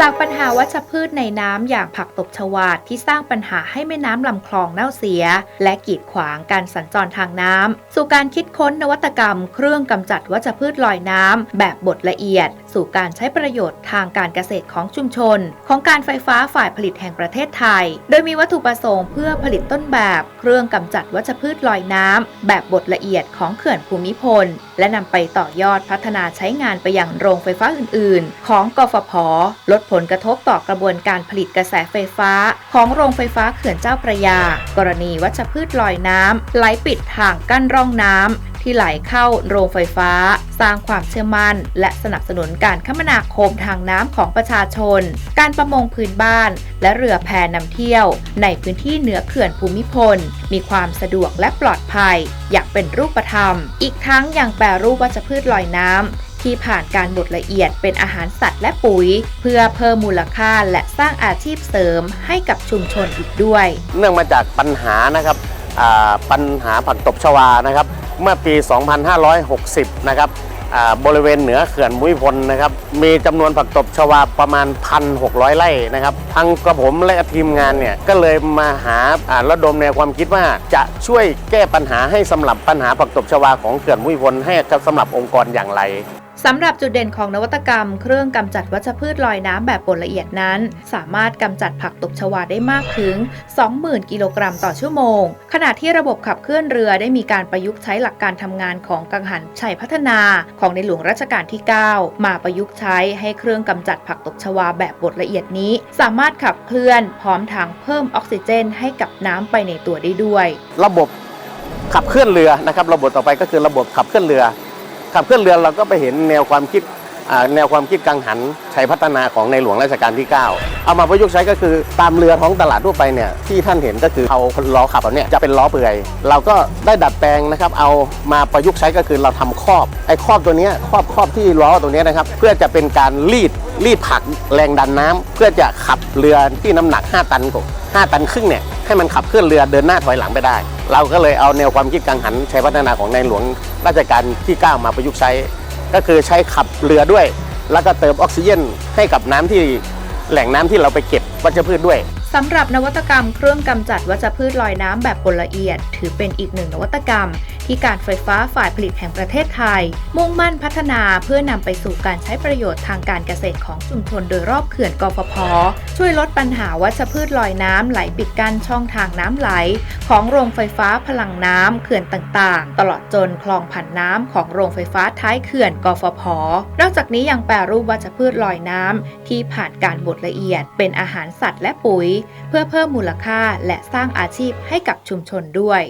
จากปัญหาวัชพืชในน้ำอย่างผักตบชวาที่สร้างปัญหาให้แม่น้ำลำคลองเน่าเสีย และกีดขวางการสัญจรทางน้ำสู่การคิดค้นนวัตกรรม เครื่องกำจัดวัชพืชลอยน้ำแบบบดละเอียด สู่การใช้ประโยชน์ทางการเกษตรของชุมชน ของการไฟฟ้าฝ่ายผลิตแห่งประเทศไทย โดยมีวัตถุประสงค์เพื่อผลิตต้นแบบ เครื่องกำจัดวัชพืชลอยน้ำแบบบดละเอียดของเขื่อนภูมิพล และนำไปต่อยอดพัฒนาใช้งานไปยังโรงไฟฟ้าอื่น ๆ ของกฟผ ลดผลกระทบต่อกระบวนการผลิตกระแสไฟฟ้า ของโรงไฟฟ้าเขื่อนเจ้าพระยา กรณีวัชพืชลอยน้ำไหลปิดทางกั้นร่องน้ำ ที่ไหลเข้าโรงไฟฟ้า สร้างความเชื่อมั่น และสนับสนุนการคมนาคมทางน้ำของประชาชน การประมงพื้นบ้าน และเรือแพนำเที่ยว ในพื้นที่เหนือเขื่อนภูมิพล มีความสะดวกและปลอดภัย อย่างเป็นรูปธรรม อีกทั้งยังแปรรูปวัชพืชลอยน้ำที่ผ่านการบดละเอียดเป็นอาหารสัตว์และปุ๋ย เพื่อเพิ่มมูลค่าและสร้างอาชีพเสริมให้กับชุมชนอีกด้วย เนื่องมาจากปัญหานะครับปัญหาผักตบชวานะครับ เมื่อปี 2560 นะครับบริเวณเหนือเขื่อนมุ้ยพลนะครับ มีจำนวนผักตบชวาประมาณ 1,600 ไร่นะครับทางกระผมและทีมงานเนี่ย ก็เลยมาหาอ่าระดมแนวความคิดว่าจะช่วยแก้ปัญหาให้สำหรับปัญหาผักตบชวาของเขื่อนมุ้ยพลให้กับสำหรับองค์กรอย่างไร สำหรับจุดเด่นของนวัตกรรม เครื่องกำจัดวัชพืชลอยน้ำแบบบดละเอียดนั้น สามารถกำจัดผักตบชวาได้มากถึง 20,000 กิโลกรัมต่อชั่วโมง ขณะที่ระบบขับเคลื่อนเรือได้มีการประยุกต์ใช้หลักการทำงานของกังหันชัยพัฒนาของในหลวงรัชกาลที่ 9 มาประยุกต์ใช้ให้เครื่องกำจัดผักตบชวาแบบบดละเอียดนี้ สามารถขับเคลื่อนพร้อมทางเพิ่มออกซิเจน ให้กับน้ำไปในตัวได้ด้วย ระบบขับเคลื่อนเรือนะครับ ระบบต่อไปก็คือระบบขับเคลื่อนเรือ ขับเคลื่อนเรือเราก็ไปเห็นแนวความคิดแนวความคิดกังหันชัยพัฒนาของในหลวงรัชกาลที่ 9 เอามาประยุกต์ใช้ก็คือตามเรือท้องตลาดทั่วไปเนี่ยที่ท่านเห็นก็คือเอาล้อขับเอาเนี่ยจะเป็นล้อเปื่อย เราก็ได้ดัดแปลงนะครับเอามาประยุกต์ใช้ก็คือเราทำครอบไอ้ครอบตัวเนี้ยครอบครอบที่ล้อตัวเนี้ยนะครับเพื่อจะเป็นการรีดรีดผลักแรงดันน้ำเพื่อจะขับเรือที่น้ำหนัก 5 ตันกว่า5ตันครึ่งเนี่ยให้มันขับเคลื่อนเรือเดินหน้าถอยหลังไปได้ เราก็เลยเอาแนวความคิดกังหันชัยพัฒนาของในหลวง ราชการที่ 9 มาประยุกต์ใช้ ก็คือใช้ขับเรือด้วย แล้วก็เติมออกซิเจนให้กับน้ำที่แหล่งน้ำที่เราไปเก็บวัชพืชด้วยสำหรับนวัตกรรมเครื่องกำจัดวัชพืชลอยน้ำแบบบดละเอียด ถือเป็นอีกหนึ่งนวัตกรรม ที่การไฟฟ้าฝ่ายผลิตแห่งประเทศไทย มุ่งมั่นพัฒนาเพื่อนำไปสู่การใช้ประโยชน์ทางการเกษตรของชุมชนโดยรอบเขื่อนกฟผ ช่วยลดปัญหาวัชพืชลอยน้ำไหลปิดกั้นช่องทางน้ำไหล ของโรงไฟฟ้าพลังน้ำเขื่อนต่างๆ ตลอดจนคลองผ่านน้ำของโรงไฟฟ้าท้ายเขื่อนกฟผ นอกจากนี้ยังแปรรูปวัชพืชลอยน้ำที่ผ่านการบดละเอียด เป็นอาหารสัตว์และปุ๋ย เพื่อเพิ่มมูลค่าและสร้างอาชีพให้กับชุมชนด้วย